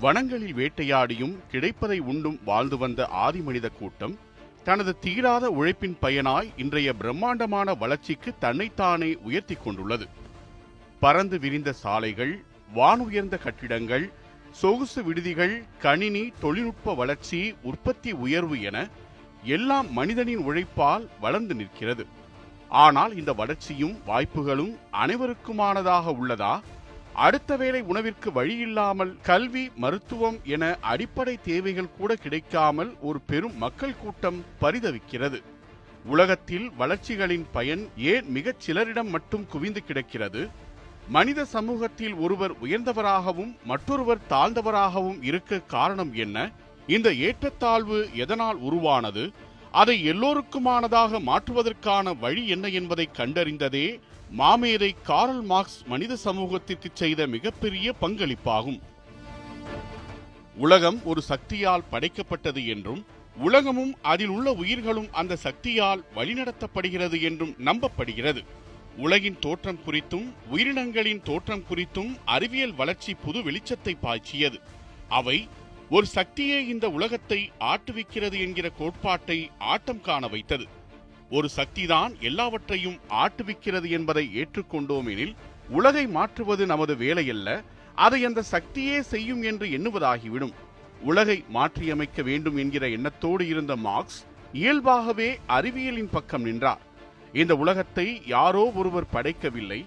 வனங்களில் வேட்டையாடியும் கிடைப்பதை உண்டும் வாழ்ந்து வந்த ஆதிமனித கூட்டம் தனது தீராத உழைப்பின் பயனாய் இன்றைய பிரம்மாண்டமான வளர்ச்சிக்கு தன்னைத்தானே உயர்த்தி கொண்டுள்ளது. பறந்து விரிந்த சாலைகள் வானுயர்ந்த கட்டிடங்கள் சொகுசு விடுதிகள் கணினி தொழில்நுட்ப வளர்ச்சி உற்பத்தி உயர்வு என எல்லாம் மனிதனின் உழைப்பால் வளர்ந்து நிற்கிறது. ஆனால் இந்த வளர்ச்சியும் வாய்ப்புகளும் அனைவருக்குமானதாக உள்ளதா? அடுத்த வேளை உணவிற்கு வழியில்லாமல் கல்வி மருத்துவம் என அடிப்படை தேவைகள் கூட கிடைக்காமல் ஒரு பெரும் மக்கள் கூட்டம் பரிதவிக்கிறது. உலகத்தில் வளர்ச்சிகளின் பயன் ஏன் மிகச் சிலரிடம் மட்டும் குவிந்து கிடக்கிறது? மனித சமூகத்தில் ஒருவர் உயர்ந்தவராகவும் மற்றொருவர் தாழ்ந்தவராகவும் இருக்க காரணம் என்ன? இந்த ஏற்றத்தாழ்வு எதனால் உருவானது? அதை எல்லோருக்குமானதாக மாற்றுவதற்கான வழி என்ன என்பதை கண்டறிந்ததே மாமேதை காரல் மார்க்ஸ் மனித சமூகத்திற்கு செய்த மிகப்பெரிய பங்களிப்பாகும். உலகம் ஒரு சக்தியால் படைக்கப்பட்டது என்றும் உலகமும் அதில் உள்ள உயிர்களும் அந்த சக்தியால் வழிநடத்தப்படுகிறது என்றும் நம்பப்படுகிறது. உலகின் தோற்றம் குறித்தும் உயிரினங்களின் தோற்றம் குறித்தும் அறிவியல் வளர்ச்சி புது வெளிச்சத்தை பாய்ச்சியது. அவை ஒரு சக்தியே இந்த உலகத்தை ஆட்டுவிக்கிறது என்கிற கோட்பாட்டை ஆட்டம் காண வைத்தது. ஒரு சக்திதான் எல்லாவற்றையும் ஆட்டுவிக்கிறது என்பதை ஏற்றுக்கொண்டோம் எனில் உலகை மாற்றுவது நமது வேலையல்ல அதை அந்த சக்தியே செய்யும் என்று எண்ணுவதாகிவிடும். உலகை மாற்றியமைக்க வேண்டும் என்கிற எண்ணத்தோடு இருந்த மார்க்ஸ் இயல்பாகவே அறிவியலின் பக்கம் நின்றார். இந்த உலகத்தை யாரோ ஒருவர் படைக்கவில்லை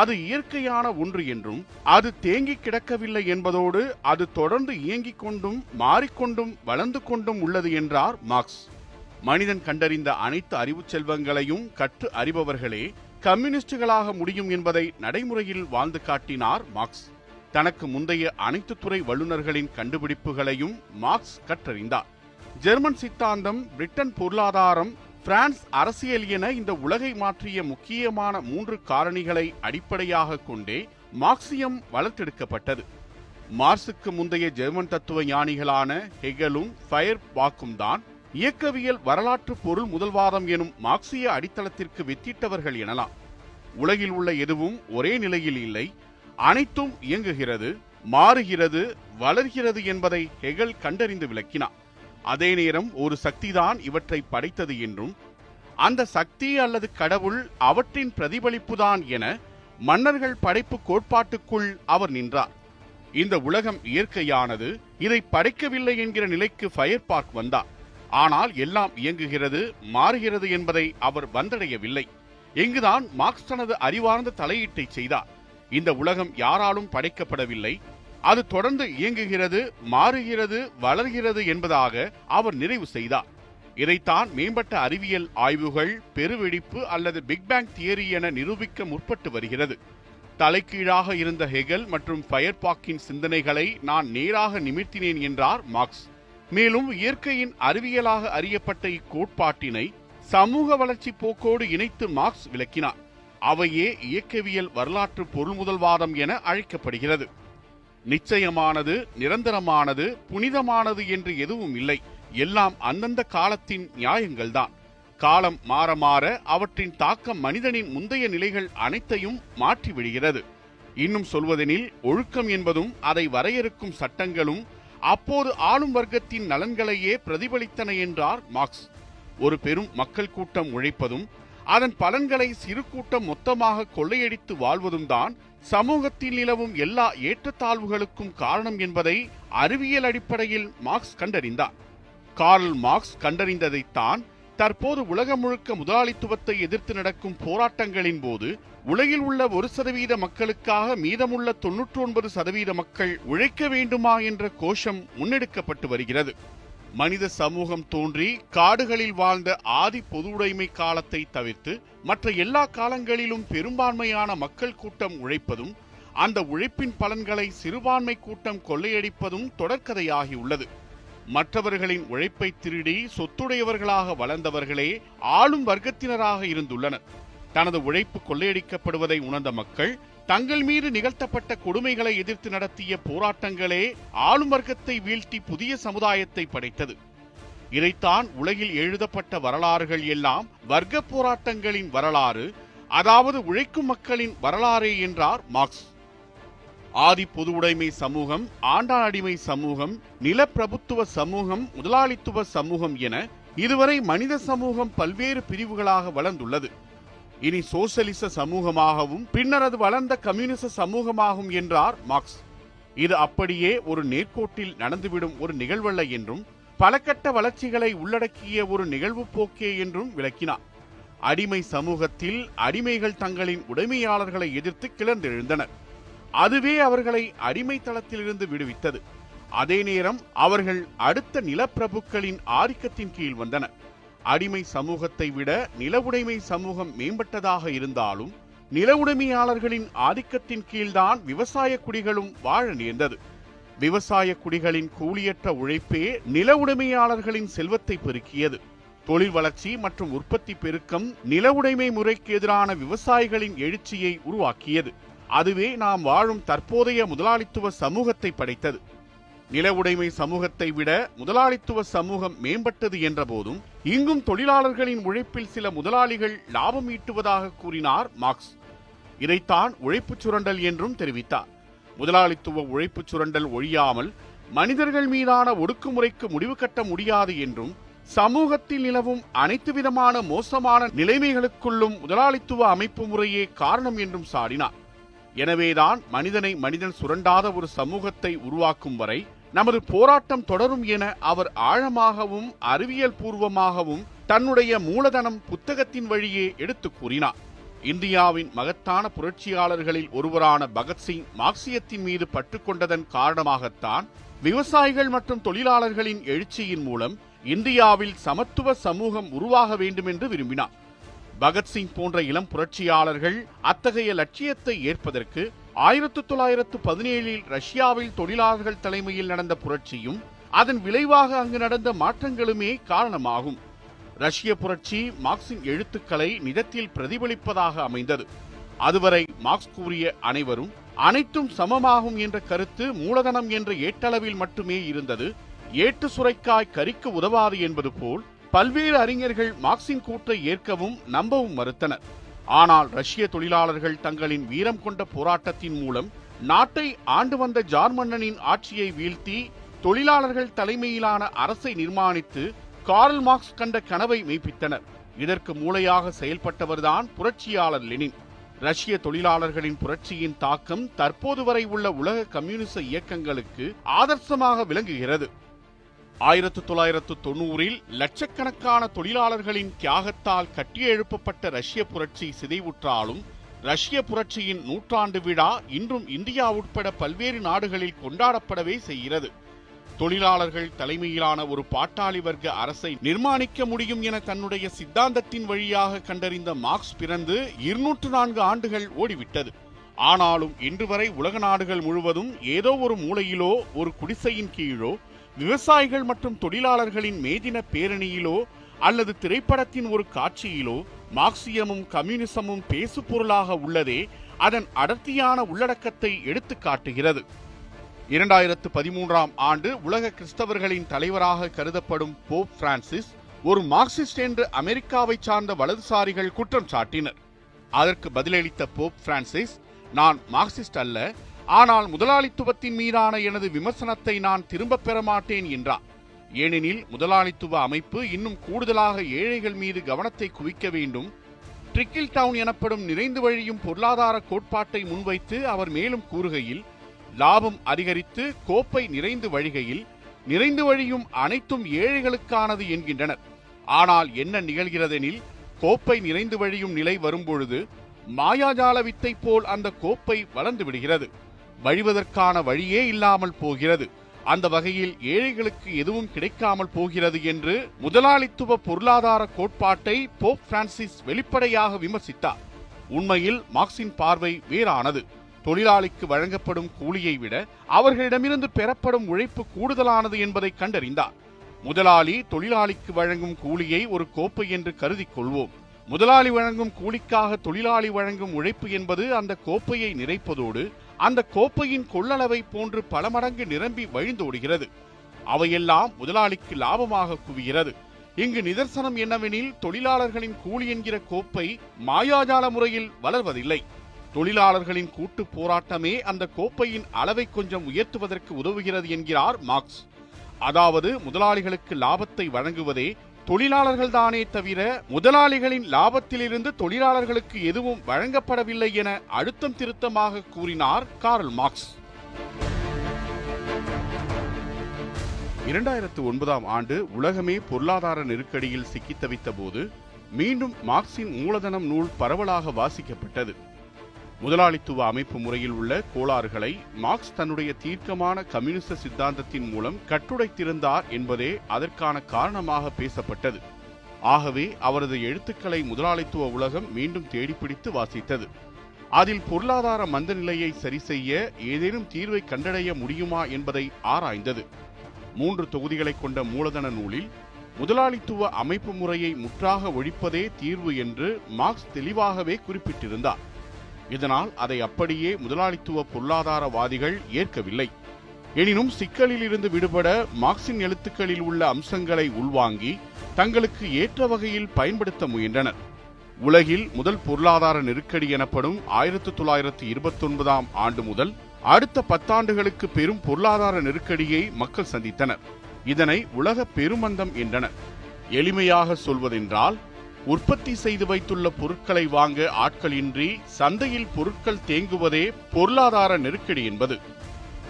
அது இயற்கையான ஒன்று என்றும் அது தேங்கி கிடக்கவில்லை என்பதோடு அது தொடர்ந்து இயங்கிக் கொண்டும் மாறிக்கொண்டும் வளர்ந்து கொண்டும் உள்ளது என்றார் மார்க்ஸ். மனிதன் கண்டறிந்த அனைத்து அறிவு செல்வங்களையும் கற்று அறிபவர்களே கம்யூனிஸ்டுகளாக முடியும் என்பதை நடைமுறையில் வாழ்ந்து காட்டினார் மார்க்ஸ். தனக்கு முந்தைய அனைத்து துறை வல்லுநர்களின் கண்டுபிடிப்புகளையும் மார்க்ஸ் கற்றறிந்தார். ஜெர்மன் சித்தாந்தம் பிரிட்டன் பொருளாதாரம் பிரான்ஸ் அரசியல் என இந்த உலகை மாற்றிய முக்கியமான மூன்று காரணிகளை அடிப்படையாக கொண்டே மார்க்சியம் வளர்த்தெடுக்கப்பட்டது. மார்ஸுக்கு முந்தைய ஜெர்மன் தத்துவ ஞானிகளான ஹெகலும் ஃபயர் பாக்கும் தான் இயக்கவியல் வரலாற்று பொருள் முதல்வாதம் எனும் மார்க்சிய அடித்தளத்திற்கு வித்திட்டவர்கள் எனலாம். உலகில் உள்ள எதுவும் ஒரே நிலையில் இல்லை. அனைத்தும் இயங்குகிறது மாறுகிறது வளர்கிறது என்பதை ஹெகல் கண்டறிந்து விளக்கினார். அதே நேரம் ஒரு சக்திதான் இவற்றை படைத்தது என்றும் அந்த சக்தி அல்லது கடவுள் அவற்றின் பிரதிபலிப்புதான் என மன்னர்கள் படைப்பு கோட்பாட்டுக்குள் அவர் நின்றார். இந்த உலகம் இயற்கையானது இதை படைக்கவில்லை என்கிற நிலைக்கு ஃபயர் பார்க் வந்தார். ஆனால் எல்லாம் இயங்குகிறது மாறுகிறது என்பதை அவர் வந்தடையவில்லை. இங்குதான் மார்க்ஸ் தனது அறிவார்ந்த தலையீட்டை செய்தார். இந்த உலகம் யாராலும் படைக்கப்படவில்லை. அது தொடர்ந்து இயங்குகிறது மாறுகிறது வளர்கிறது என்பதாக அவர் நிறைவு செய்தார். இதைத்தான் மேம்பட்ட அறிவியல் ஆய்வுகள் பெருவெடிப்பு அல்லது பிக்பேங் தியரி என நிரூபிக்க முற்பட்டு வருகிறது. தலைகீழாக இருந்த ஹெகல் மற்றும் ஃபயர்பாக்கின் சிந்தனைகளை நான் நேராக நிமிர்த்தினேன் என்றார் மார்க்ஸ். மேலும் இயற்கையின் அறிவியலாக அறியப்பட்ட இக்கோட்பாட்டினை சமூக வளர்ச்சி போக்கோடு இணைத்து மார்க்ஸ் விளக்கினார். அவையே இயக்கவியல் வரலாற்று பொருள் முதல்வாதம் என அழைக்கப்படுகிறது. நிச்சயமானது நிரந்தரமானது புனிதமானது என்று எதுவும் இல்லை. எல்லாம் அந்தந்த காலத்தின் நியாயங்கள்தான். காலம் மாற மாற அவற்றின் தாக்கம் மனிதனின் முந்தைய நிலைகள் அனைத்தையும் மாற்றிவிடுகிறது. இன்னும் சொல்வதெனில் ஒழுக்கம் என்பதும் அதை வரையறுக்கும் சட்டங்களும் அப்போது ஆளும் வர்க்கத்தின் நலன்களையே பிரதிபலித்தன என்றார் மார்க்ஸ். ஒரு பெரும் மக்கள் கூட்டம் உழைப்பதும் அதன் பலன்களை சிறு கூட்டம் மொத்தமாக கொள்ளையடித்து வாழ்வதும் தான் சமூகத்தில் நிலவும் எல்லா ஏற்றத்தாழ்வுகளுக்கும் காரணம் என்பதை அறிவியல் அடிப்படையில் மார்க்ஸ் கண்டறிந்தார். கார்ல் மார்க்ஸ் கண்டறிந்ததைத்தான் தற்போது உலகம் முழுக்க முதலாளித்துவத்தை எதிர்த்து நடக்கும் போராட்டங்களின் போது உலகில் உள்ள ஒரு சதவீத மக்களுக்காக மீதமுள்ள தொன்னூற்றி ஒன்பது சதவீத மக்கள் உழைக்க வேண்டுமா என்ற கோஷம் முன்னெடுக்கப்பட்டு வருகிறது. மனித சமூகம் தோன்றி காடுகளில் வாழ்ந்த ஆதி பொது உடைமை காலத்தை தவிர்த்து மற்ற எல்லா காலங்களிலும் பெரும்பான்மையான மக்கள் கூட்டம் உழைப்பதும் அந்த உழைப்பின் பலன்களை சிறுபான்மை கூட்டம் கொள்ளையடிப்பதும் தொடர்கதையாகியுள்ளது மற்றவர்களின் உழைப்பை திருடி சொத்துடையவர்களாக வளர்ந்தவர்களே ஆளும் வர்க்கத்தினராக இருந்துள்ளனர். தனது உழைப்பு கொள்ளையடிக்கப்படுவதை உணர்ந்த மக்கள் தங்கள் மீது நிகழ்த்தப்பட்ட கொடுமைகளை எதிர்த்து நடத்திய போராட்டங்களே ஆளும் வர்க்கத்தை வீழ்த்தி புதிய சமுதாயத்தை படைத்தது. இதைத்தான் உலகில் எழுதப்பட்ட வரலாறுகள் எல்லாம் வர்க்க போராட்டங்களின் வரலாறு அதாவது உழைக்கும் மக்களின் வரலாறே என்றார் மார்க்ஸ். ஆதி பொதுவுடைமை சமூகம் ஆண்டான் அடிமை சமூகம் நிலப்பிரபுத்துவ சமூகம் முதலாளித்துவ சமூகம் என இதுவரை மனித சமூகம் பல்வேறு பிரிவுகளாக வளர்ந்துள்ளது. இனி சோசலிச சமூகமாகவும் பின்னர் அது வளர்ந்த கம்யூனிச சமூகமாகும் என்றார் மார்க்ஸ். இது அப்படியே ஒரு நேர்கோட்டில் நடந்துவிடும் ஒரு நிகழ்வல்ல என்றும் பலகட்ட வளர்ச்சிகளை உள்ளடக்கிய ஒரு நிகழ்வு போக்கே என்றும் விளக்கினார். அடிமை சமூகத்தில் அடிமைகள் தங்களின் உடைமையாளர்களை எதிர்த்து கிளர்ந்தெழுந்தனர். அதுவே அவர்களை அடிமை தளத்திலிருந்து விடுவித்தது. அதே நேரம் அவர்கள் அடுத்த நிலப்பிரபுக்களின் ஆதிக்கத்தின் கீழ் வந்தனர் அடிமை சமூகத்தை விட நிலவுடைமை சமூகம் மேம்பட்டதாக இருந்தாலும் நிலவுடைமையாளர்களின் ஆதிக்கத்தின் கீழ்தான் விவசாய குடிகளும் வாழ நேர்ந்தது. விவசாய குடிகளின் கூலியற்ற உழைப்பே நிலவுடைமையாளர்களின் செல்வத்தை பெருக்கியது. தொழில் வளர்ச்சி மற்றும் உற்பத்தி பெருக்கம் நிலவுடைமை முறைக்கு எதிரான விவசாயிகளின் எழுச்சியை உருவாக்கியது. அதுவே நாம் வாழும் தற்போதைய முதலாளித்துவ சமூகத்தை படைத்தது. நில உடைமை சமூகத்தை விட முதலாளித்துவ சமூகம் மேம்பட்டது என்ற போதும் இங்கும் தொழிலாளர்களின் உழைப்பில் சில முதலாளிகள் லாபம் ஈட்டுவதாக கூறினார் மார்க்ஸ். இதைத்தான் உழைப்புச் சுரண்டல் என்றும் தெரிவித்தார். முதலாளித்துவ உழைப்புச் சுரண்டல் ஒழியாமல் மனிதர்கள் மீதான ஒடுக்குமுறைக்கு முடிவு கட்ட முடியாது என்றும் சமூகத்தில் நிலவும் அனைத்து விதமான மோசமான நிலைமைகளுக்குள்ளும் முதலாளித்துவ அமைப்பு முறையே காரணம் என்றும் சாடினார். எனவேதான் மனிதனை மனிதன் சுரண்டாத ஒரு சமூகத்தை உருவாக்கும் வரை நமது போராட்டம் தொடரும் என அவர் ஆழமாகவும் அறிவியல் பூர்வமாகவும் தன்னுடைய மூலதனம் புத்தகத்தின் வழியே எடுத்து கூறினார். இந்தியாவின் மகத்தான புரட்சியாளர்களில் ஒருவரான பகத்சிங் மார்க்சியத்தின் மீது பற்றுக்கொண்டதன் காரணமாகத்தான் விவசாயிகள் மற்றும் தொழிலாளர்களின் எழுச்சியின் மூலம் இந்தியாவில் சமத்துவ சமூகம் உருவாக வேண்டும் என்று விரும்பினார். பகத்சிங் போன்ற இளம் புரட்சியாளர்கள் அத்தகைய லட்சியத்தை ஏற்பதற்கு ஆயிரத்து தொள்ளாயிரத்து பதினேழில் ரஷ்யாவில் தொழிலாளர்கள் தலைமையில் நடந்த புரட்சியும் அதன் விளைவாக அங்கு நடந்த மாற்றங்களுமே காரணமாகும். ரஷ்ய புரட்சி மார்க்சின் எழுத்துக்களை நிஜத்தில் பிரதிபலிப்பதாக அமைந்தது. அதுவரை மார்க்ஸ் கூறிய அனைவரும் அனைத்தும் சமமாகும் என்ற கருத்து மூலதனம் என்ற ஏட்டளவில் மட்டுமே இருந்தது. ஏட்டு சுரைக்காய் கறிக்கு உதவாது என்பது போல் பல்வேறு அறிஞர்கள் மார்க்சின் கூற்றை ஏற்கவும் நம்பவும் மறுத்தனர். ஆனால் ரஷ்ய தொழிலாளர்கள் தங்களின் வீரம் கொண்ட போராட்டத்தின் மூலம் நாட்டை ஆண்டு வந்த ஜார்மன்னனின் ஆட்சியை வீழ்த்தி தொழிலாளர்கள் தலைமையிலான அரசை நிர்மாணித்து கார்ல் மார்க்ஸ் கண்ட கனவை மெய்ப்பித்தனர். இதற்கு மூளையாக செயல்பட்டவர்தான் புரட்சியாளர் லெனின். ரஷ்ய தொழிலாளர்களின் புரட்சியின் தாக்கம் தற்போது வரை உள்ள உலக கம்யூனிச இயக்கங்களுக்கு ஆதர்சமாக விளங்குகிறது. ஆயிரத்து தொள்ளாயிரத்து தொண்ணூறில் லட்சக்கணக்கான தொழிலாளர்களின் தியாகத்தால் கட்டியெழுப்பப்பட்ட ரஷ்ய புரட்சி சிதைவுற்றாலும் ரஷ்ய புரட்சியின் நூற்றாண்டு விழா இன்றும் இந்தியா உட்பட பல்வேறு நாடுகளில் கொண்டாடப்படவே செய்கிறது. தொழிலாளர்கள் தலைமையிலான ஒரு பாட்டாளி வர்க்க அரசை நிர்மாணிக்க முடியும் என தன்னுடைய சித்தாந்தத்தின் வழியாக கண்டறிந்த மார்க்ஸ் பிறந்து இருநூற்று நான்கு ஆண்டுகள் ஓடிவிட்டது. ஆனாலும் இன்று வரை உலக நாடுகள் முழுவதும் ஏதோ ஒரு மூலையிலோ ஒரு குடிசையின் கீழோ விவசாயிகள் மற்றும் தொழிலாளர்களின் மேதின பேரணியிலோ அல்லது திரைப்படத்தின் ஒரு காட்சியிலோ மார்க்சியமும் கம்யூனிசமும் பேசு பொருளாக உள்ளதே அதன் அடர்த்தியான உள்ளடக்கத்தை எடுத்து காட்டுகிறது. இரண்டாயிரத்து பதிமூன்றாம் ஆண்டு உலக கிறிஸ்தவர்களின் தலைவராக கருதப்படும் போப் பிரான்சிஸ் ஒரு மார்க்சிஸ்ட் என்று அமெரிக்காவை சார்ந்த வலதுசாரிகள் குற்றம் சாட்டினர். அதற்கு பதிலளித்த போப் பிரான்சிஸ் நான் மார்க்சிஸ்ட் அல்ல ஆனால் முதலாளித்துவத்தின் மீதான எனது விமர்சனத்தை நான் திரும்பப் பெற மாட்டேன் என்றார். ஏனெனில் முதலாளித்துவ அமைப்பு இன்னும் கூடுதலாக ஏழைகள் மீது கவனத்தை குவிக்க வேண்டும். ட்ரிக்கில் டவுன் எனப்படும் நிறைந்து வழியும் பொருளாதார கோட்பாட்டை முன்வைத்து அவர் மேலும் கூறுகையில் லாபம் அதிகரித்து கோப்பை நிறைந்து வழிகையில் நிறைந்து வழியும் அனைத்தும் ஏழைகளுக்கானது என்கின்றனர். ஆனால் என்ன நிகழ்கிறதெனில் கோப்பை நிறைந்து வழியும் நிலை வரும்பொழுது மாயாஜால வித்தை போல் அந்த கோப்பை வளர்ந்து விடுகிறது. வழிவதற்கான வழியே இல்லாமல் போகிறது. அந்த வகையில் ஏழைகளுக்கு எதுவும் கிடைக்காமல் போகிறது என்று முதலாளித்துவ பொருளாதார கோட்பாட்டை போப் பிரான்சிஸ் வெளிப்படையாக விமர்சித்தார். உண்மையில் மார்க்சின் பார்வை வேறானது. தொழிலாளிக்கு வழங்கப்படும் கூலியை விட அவர்களிடமிருந்து பெறப்படும் உழைப்பு கூடுதலானது என்பதை கண்டறிந்தார். முதலாளி தொழிலாளிக்கு வழங்கும் கூலியை ஒரு கோப்பை என்று கருதி கொள்வோம். முதலாளி வழங்கும் கூலிக்காக தொழிலாளி வழங்கும் உழைப்பு என்பது அந்த கோப்பையை நிறைப்பதோடு அந்த கோப்பையின் கொள்ளளவை போன்று பல மடங்கு நிரம்பி வழிந்தோடுகிறது அவையெல்லாம் முதலாளிக்கு லாபமாக குவிகிறது. இங்கு நிதர்சனம் என்னவெனில் தொழிலாளர்களின் கூலி என்கிற கோப்பை மாயாஜால முறையில் வளர்வதில்லை. தொழிலாளர்களின் கூட்டு போராட்டமே அந்த கோப்பையின் அளவை கொஞ்சம் உயர்த்துவதற்கு உதவுகிறது என்கிறார் மார்க்ஸ். அதாவது முதலாளிகளுக்கு லாபத்தை வழங்குவதே தொழிலாளர்கள் தானே தவிர முதலாளிகளின் லாபத்திலிருந்து தொழிலாளர்களுக்கு எதுவும் வழங்கப்படவில்லை என அழுத்தம் திருத்தமாக கூறினார் கார்ல் மார்க்ஸ். இரண்டாயிரத்து ஒன்பதாம் ஆண்டு உலகமே பொருளாதார நெருக்கடியில் சிக்கித் தவித்த போது மீண்டும் மார்க்சின் மூலதனம் நூல் பரவலாக வாசிக்கப்பட்டது. முதலாளித்துவ அமைப்பு முறையில் உள்ள கோளாறுகளை மார்க்ஸ் தன்னுடைய தீர்க்கமான கம்யூனிச சித்தாந்தத்தின் மூலம் கட்டுடைத்திருந்தார் என்பதே அதற்கான காரணமாக பேசப்பட்டது. ஆகவே அவரது எழுத்துக்களை முதலாளித்துவ உலகம் மீண்டும் தேடிப்பிடித்து வாசித்தது. அதில் பொருளாதார மந்த நிலையை சரிசெய்ய ஏதேனும் தீர்வை கண்டடைய முடியுமா என்பதை ஆராய்ந்தது. மூன்று தொகுதிகளை கொண்ட மூலதன நூலில் முதலாளித்துவ அமைப்பு முறையை முற்றாக ஒழிப்பதே தீர்வு என்று மார்க்ஸ் தெளிவாகவே குறிப்பிட்டிருந்தார். இதனால் அதை அப்படியே முதலாளித்துவ பொருளாதாரவாதிகள் ஏற்கவில்லை. எனினும் சிக்கலில் இருந்து விடுபட மார்க்சின் எழுத்துக்களில் உள்ள அம்சங்களை உள்வாங்கி தங்களுக்கு ஏற்ற வகையில் பயன்படுத்த முயன்றனர். உலகில் முதல் பொருளாதார நெருக்கடி எனப்படும் ஆயிரத்தி தொள்ளாயிரத்தி இருபத்தொன்பதாம் ஆண்டு முதல் அடுத்த பத்தாண்டுகளுக்கு பெரும் பொருளாதார நெருக்கடியை மக்கள் சந்தித்தனர். இதனை உலக பெருமந்தம் என்றனர். எளிமையாக சொல்வதென்றால் உற்பத்தி செய்து வைத்துள்ள பொருட்களை வாங்க ஆட்களின்றி சந்தையில் பொருட்கள் தேங்குவதே பொருளாதார நெருக்கடி என்பது.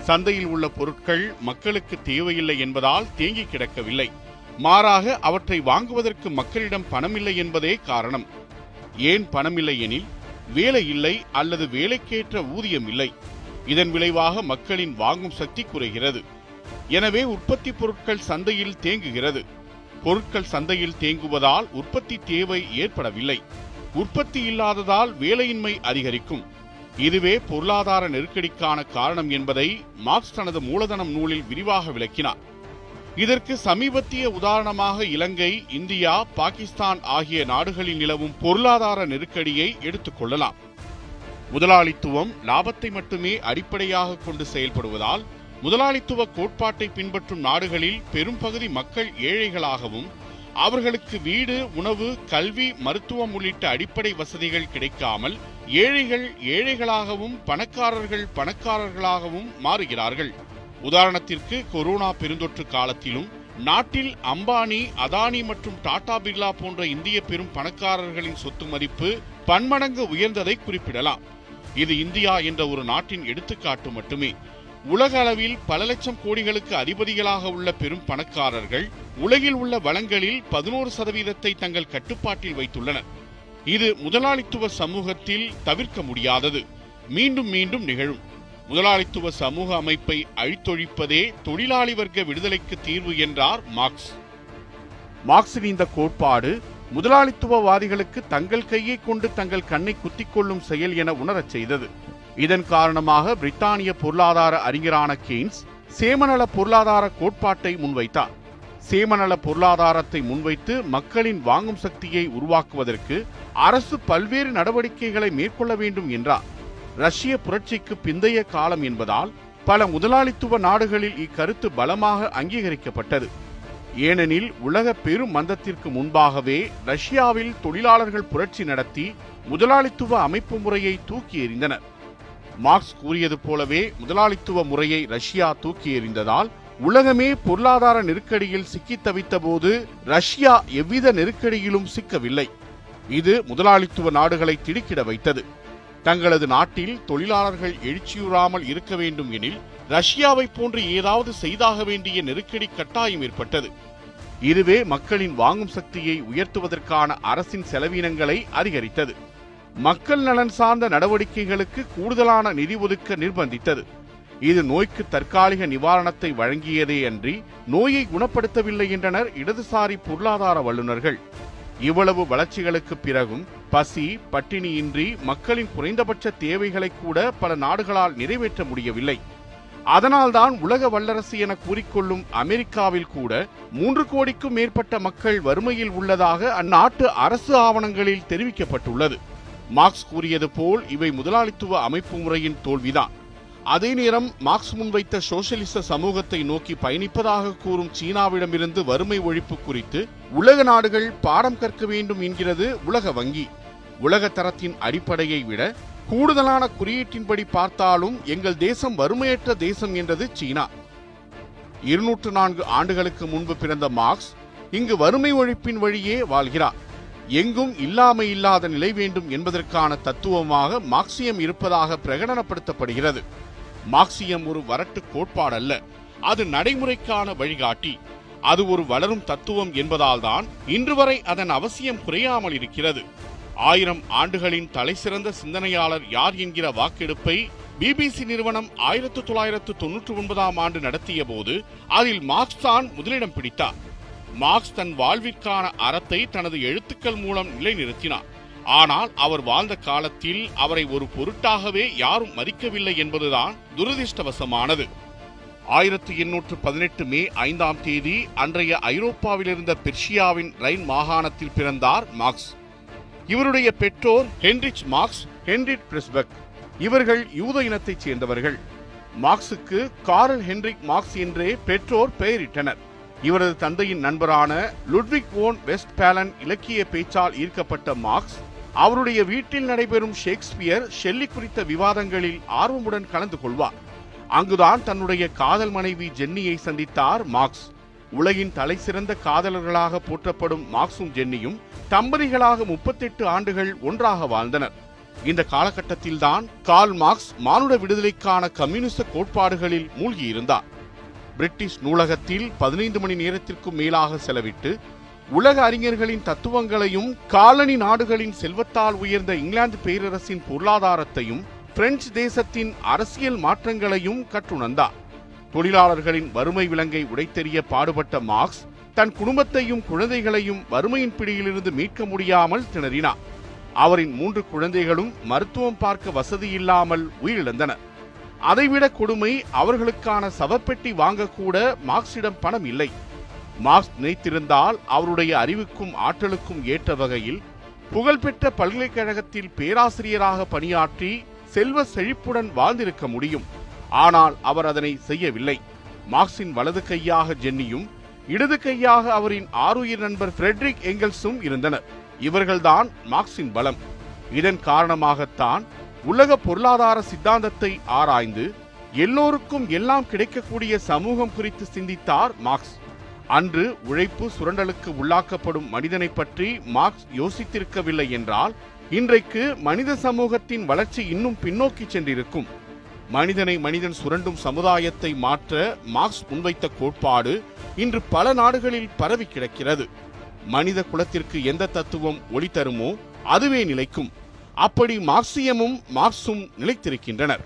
சந்தையில் உள்ள பொருட்கள் மக்களுக்கு தேவையில்லை என்பதால் தேங்கி கிடக்கவில்லை. மாறாக அவற்றை வாங்குவதற்கு மக்களிடம் பணமில்லை என்பதே காரணம். ஏன் பணமில்லை எனில் வேலை இல்லை அல்லது வேலைக்கேற்ற ஊதியம் இல்லை. இதன் விளைவாக மக்களின் வாங்கும் சக்தி குறைகிறது. எனவே உற்பத்தி பொருட்கள் சந்தையில் தேங்குகிறது. பொருட்கள் சந்தையில் தேங்குவதால் உற்பத்தி தேவை ஏற்படவில்லை. உற்பத்தி இல்லாததால் வேலையின்மை அதிகரிக்கும். இதுவே பொருளாதார நெருக்கடிக்கான காரணம் என்பதை மார்க்ஸ் தனது மூலதனம் நூலில் விரிவாக விளக்கினார். இதற்கு சமீபத்திய உதாரணமாக இலங்கை இந்தியா பாகிஸ்தான் ஆகிய நாடுகளில் நிலவும் பொருளாதார நெருக்கடியை எடுத்துக்கொள்ளலாம் முதலாளித்துவம் லாபத்தை மட்டுமே அடிப்படையாக கொண்டு செயல்படுவதால் முதலாளித்துவ கோட்பாட்டை பின்பற்றும் நாடுகளில் பெரும்பகுதி மக்கள் ஏழைகளாகவும் அவர்களுக்கு வீடு உணவு கல்வி மருத்துவம் உள்ளிட்ட அடிப்படை வசதிகள் கிடைக்காமல் ஏழைகள் ஏழைகளாகவும் பணக்காரர்கள் பணக்காரர்களாகவும் மாறுகிறார்கள். உதாரணத்திற்கு கொரோனா பெருந்தொற்று காலத்திலும் நாட்டில் அம்பானி அதானி மற்றும் டாடா பிர்லா போன்ற இந்திய பெரும் பணக்காரர்களின் சொத்து மதிப்பு பன்மடங்கு உயர்ந்ததை குறிப்பிடலாம். இது இந்தியா என்ற ஒரு நாட்டின் எடுத்துக்காட்டு மட்டுமே. உலக அளவில் பல லட்சம் கோடிகளுக்கு அதிபதிகளாக உள்ள பெரும் பணக்காரர்கள் உலகில் உள்ள வளங்களில் பதினோரு சதவீதத்தை தங்கள் கட்டுப்பாட்டில் வைத்துள்ளனர். இது முதலாளித்துவ சமூகத்தில் தவிர்க்க முடியாதது. மீண்டும் மீண்டும் நிகழும். முதலாளித்துவ சமூக அமைப்பை அழித்தொழிப்பதே தொழிலாளி வர்க்க விடுதலைக்கு தீர்வு என்றார் மார்க்ஸ். மார்க்சின் இந்த கோட்பாடு முதலாளித்துவவாதிகளுக்கு தங்கள் கையை கொண்டு தங்கள் கண்ணை குத்திக்கொள்ளும் செயல் என உணரச் செய்தது. இதன் காரணமாக பிரித்தானிய பொருளாதார அறிஞரான கெய்ன்ஸ் சேமநல பொருளாதார கோட்பாட்டை முன்வைத்தார். சேமநல பொருளாதாரத்தை முன்வைத்து மக்களின் வாங்கும் சக்தியை உருவாக்குவதற்கு அரசு பல்வேறு நடவடிக்கைகளை மேற்கொள்ள வேண்டும் என்றார். ரஷ்ய புரட்சிக்கு பிந்தைய காலம் என்பதால் பல முதலாளித்துவ நாடுகளில் இக்கருத்து பலமாக அங்கீகரிக்கப்பட்டது. ஏனெனில் உலக பெரும் மந்தத்திற்கு முன்பாகவே ரஷ்யாவில் தொழிலாளர்கள் புரட்சி நடத்தி முதலாளித்துவ அமைப்பு முறையை தூக்கி எறிந்தனர். மார்க்ஸ் கூறியது போலவே முதலாளித்துவ முறையை ரஷ்யா தூக்கி எறிந்ததால் உலகமே பொருளாதார நெருக்கடியில் சிக்கி தவித்த போது ரஷ்யா எவ்வித நெருக்கடியிலும் சிக்கவில்லை. இது முதலாளித்துவ நாடுகளை திடுக்கிட வைத்தது. தங்களது நாட்டில் தொழிலாளர்கள் எழுச்சியுறாமல் இருக்க வேண்டும் எனில் ரஷ்யாவை போன்று ஏதாவது செய்தாக வேண்டிய நெருக்கடி கட்டாயம் ஏற்பட்டது. இதுவே மக்களின் வாங்கும் சக்தியை உயர்த்துவதற்கான அரசின் செலவினங்களை அதிகரித்தது. மக்கள் நலன் சார்ந்த நடவடிக்கைகளுக்கு கூடுதலான நிதி ஒதுக்க நிர்பந்தித்தது. இது நோய்க்கு தற்காலிக நிவாரணத்தை வழங்கியதே அன்றி நோயை குணப்படுத்தவில்லை என்றனர் இடதுசாரி பொருளாதார வல்லுநர்கள். இவ்வளவு வளர்ச்சிகளுக்கு பிறகும் பசி பட்டினியின்றி மக்களின் குறைந்தபட்ச தேவைகளை கூட பல நாடுகளால் நிறைவேற்ற முடியவில்லை. அதனால்தான் உலக வல்லரசு என கூறிக்கொள்ளும் அமெரிக்காவில் கூட மூன்று கோடிக்கும் மேற்பட்ட மக்கள் வறுமையில் உள்ளதாக அந்நாட்டு அரசு ஆவணங்களில் தெரிவிக்கப்பட்டுள்ளது. மார்க்ஸ் கூறியது போல் இவை முதலாளித்துவ அமைப்பு முறையின் தோல்விதான். அதே நேரம் மார்க்ஸ் முன்வைத்த சோசியலிச சமூகத்தை நோக்கி பயணிப்பதாக கூறும் சீனாவிடமிருந்து வறுமை ஒழிப்பு குறித்து உலக நாடுகள் பாடம் கற்க வேண்டும் என்கிறது உலக வங்கி. உலக தரத்தின் அடிப்படையை விட கூடுதலான குறியீட்டின்படி பார்த்தாலும் எங்கள் தேசம் வறுமையற்ற தேசம் என்றது சீனா. இருநூற்று நான்கு ஆண்டுகளுக்கு முன்பு பிறந்த மார்க்ஸ் இங்கு வறுமை ஒழிப்பின் வழியே வாழ்கிறார். எங்கும் இல்லாமை இல்லாத நிலை வேண்டும் என்பதற்கான தத்துவமாக மார்க்சியம் இருப்பதாக பிரகடனப்படுத்தப்படுகிறது. மார்க்சியம் ஒரு வரட்டு கோட்பாடல்ல. அது நடைமுறைக்கான வழிகாட்டி. அது ஒரு வளரும் தத்துவம் என்பதால்தான் இன்று வரை அதன் அவசியம் குறையாமல் இருக்கிறது. ஆயிரம் ஆண்டுகளின் தலைசிறந்த சிந்தனையாளர் யார் என்கிற வாக்கெடுப்பை பிபிசி நிறுவனம் ஆயிரத்து தொள்ளாயிரத்து தொன்னூற்று ஒன்பதாம் ஆண்டு நடத்திய போது அதில் மார்க்ஸ் தான் முதலிடம் பிடித்தார். மார்க்ஸ் தன் வாழ்விற்கான அறத்தை தனது எழுத்துக்கள் மூலம் நிலைநிறுத்தினார். ஆனால் அவர் வாழ்ந்த காலத்தில் அவரை ஒரு பொருட்டாகவே யாரும் மதிக்கவில்லை என்பதுதான் துரதிர்ஷ்டவசமானது. ஆயிரத்தி எண்ணூற்று பதினெட்டு மே ஐந்தாம் தேதி அன்றைய ஐரோப்பாவிலிருந்த பெர்ஷியாவின் ரைன் மாகாணத்தில் பிறந்தார் மார்க்ஸ். இவருடைய பெற்றோர் ஹென்ரிச் மார்க்ஸ் ஹென்ரிட் பிரிஸ்பெக். இவர்கள் யூத இனத்தைச் சேர்ந்தவர்கள். மார்க்ஸுக்கு காரல் ஹென்ரிக் மார்க்ஸ் என்றே பெற்றோர் பெயரிட்டனர். இவரது தந்தையின் நண்பரான லுட்விக் ஓன் வெஸ்ட் பேலன் இலக்கிய பேச்சால் ஈர்க்கப்பட்ட மார்க்ஸ் அவருடைய வீட்டில் நடைபெறும் ஷேக்ஸ்பியர் ஷெல்லி குறித்த விவாதங்களில் ஆர்வமுடன் கலந்து கொள்வார். அங்குதான் தன்னுடைய காதல் மனைவி ஜென்னியை சந்தித்தார் மார்க்ஸ். உலகின் தலை சிறந்த காதலர்களாக போற்றப்படும் மார்க்ஸும் ஜென்னியும் தம்பதிகளாக முப்பத்தெட்டு ஆண்டுகள் ஒன்றாக வாழ்ந்தனர். இந்த காலகட்டத்தில்தான் கால் மார்க்ஸ் மானுட விடுதலைக்கான கம்யூனிச கோட்பாடுகளில் மூழ்கியிருந்தார். பிரிட்டிஷ் நூலகத்தில் பதினைந்து மணி நேரத்திற்கும் மேலாக செலவிட்டு உலக அறிஞர்களின் தத்துவங்களையும் காலனி நாடுகளின் செல்வத்தால் உயர்ந்த இங்கிலாந்து பேரரசின் பொருளாதாரத்தையும் பிரெஞ்சு தேசத்தின் அரசியல் மாற்றங்களையும் கற்றுணர்ந்தார். தொழிலாளர்களின் வறுமை விலங்கை உடைத்தெறிய பாடுபட்ட மார்க்ஸ் தன் குடும்பத்தையும் குழந்தைகளையும் வறுமையின் பிடியிலிருந்து மீட்க முடியாமல் திணறினார். அவரின் மூன்று குழந்தைகளும் மருத்துவம் பார்க்க வசதி இல்லாமல் உயிரிழந்தனர். அதைவிட கொடுமை அவர்களுக்கான சவப்பெட்டி வாங்கக்கூட மார்க்சிடம் பணம் இல்லை. மார்க்ஸ் நினைத்திருந்தால் அவருடைய அறிவுக்கும் ஆற்றலுக்கும் ஏற்ற வகையில் புகழ்பெற்ற பல்கலைக்கழகத்தில் பேராசிரியராக பணியாற்றி செல்வ செழிப்புடன் வாழ்ந்திருக்க முடியும். ஆனால் அவர் அதனை செய்யவில்லை. மார்க்சின் வலது கையாக ஜென்னியும் இடது கையாக அவரின் ஆருயிர் நண்பர் ஃப்ரெட்ரிக் எங்கல்ஸும் இருந்தனர். இவர்கள்தான் மார்க்சின் பலம். இதன் காரணமாகத்தான் உலக பொருளாதார சித்தாந்தத்தை ஆராய்ந்து எல்லோருக்கும் எல்லாம் கிடைக்கக்கூடிய சமூகம் குறித்து சிந்தித்தார் மார்க்ஸ். அன்று உழைப்பு சுரண்டலுக்கு உள்ளாக்கப்படும் மனிதனை பற்றி மார்க்ஸ் யோசித்திருக்கவில்லை என்றால் இன்றைக்கு மனித சமூகத்தின் வளர்ச்சி இன்னும் பின்னோக்கி சென்றிருக்கும். மனிதனை மனிதன் சுரண்டும் சமுதாயத்தை மாற்ற மார்க்ஸ் முன்வைத்த கோட்பாடு இன்று பல நாடுகளில் பரவி கிடக்கிறது. மனித குலத்திற்கு எந்த தத்துவம் ஒளி தருமோ அதுவே நிலைக்கும். அப்படி மார்க்சியமும் மார்க்சும் நிலைத்திருக்கின்றனர்.